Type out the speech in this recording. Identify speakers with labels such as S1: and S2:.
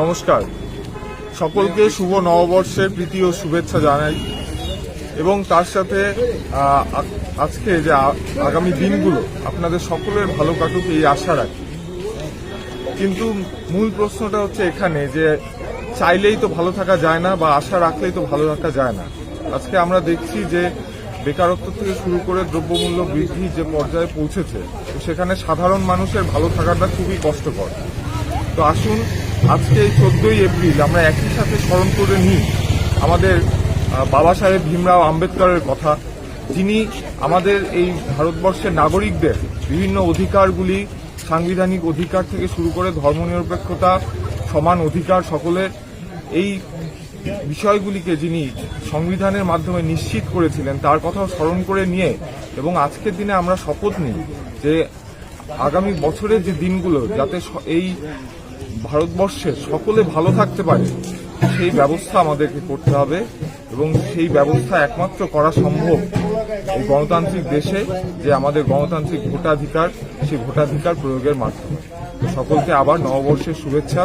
S1: নমস্কার। সকলকে শুভ নববর্ষের প্রীতি ও শুভেচ্ছা জানাই। এবং তার সাথে আজকে যে আগামী দিনগুলো, আপনাদের সকলের ভালো কাটুক এই আশা রাখি। কিন্তু মূল প্রশ্নটা হচ্ছে এখানে যে, চাইলেই তো ভালো থাকা যায় না বা আশা রাখলেই তো ভালো থাকা যায় না। আজকে আমরা দেখছি যে, বেকারত্ব থেকে শুরু করে দ্রব্যমূল্য বৃদ্ধি যে পর্যায়ে পৌঁছেছে, সেখানে সাধারণ মানুষের ভালো থাকাটা খুবই কষ্টকর। তো আসুন, আজকে চোদ্দই এপ্রিল আমরা একই সাথে স্মরণ করে নিই আমাদের বাবা সাহেব ভীমরাও আম্বেদকরের কথা। যিনি আমাদের এই ভারতবর্ষের নাগরিকদের বিভিন্ন অধিকারগুলি, সাংবিধানিক অধিকার থেকে শুরু করে ধর্মনিরপেক্ষতা, সমান অধিকার সকলের, এই বিষয়গুলিকে যিনি সংবিধানের মাধ্যমে নিশ্চিত করেছিলেন, তার কথাও স্মরণ করে নিয়ে এবং আজকের দিনে আমরা শপথ নিই যে আগামী বছরের যে দিনগুলো, যাতে এই ভারতবর্ষের সকলে ভালো থাকতে পারে, সেই ব্যবস্থা আমাদেরকে করতে হবে এবং সেই ব্যবস্থা একমাত্র করা সম্ভব এই গণতান্ত্রিক দেশে যে আমাদের গণতান্ত্রিক ভোটাধিকার, সেই ভোটাধিকার প্রয়োগের মাধ্যমে। সকলকে আবার নববর্ষের শুভেচ্ছা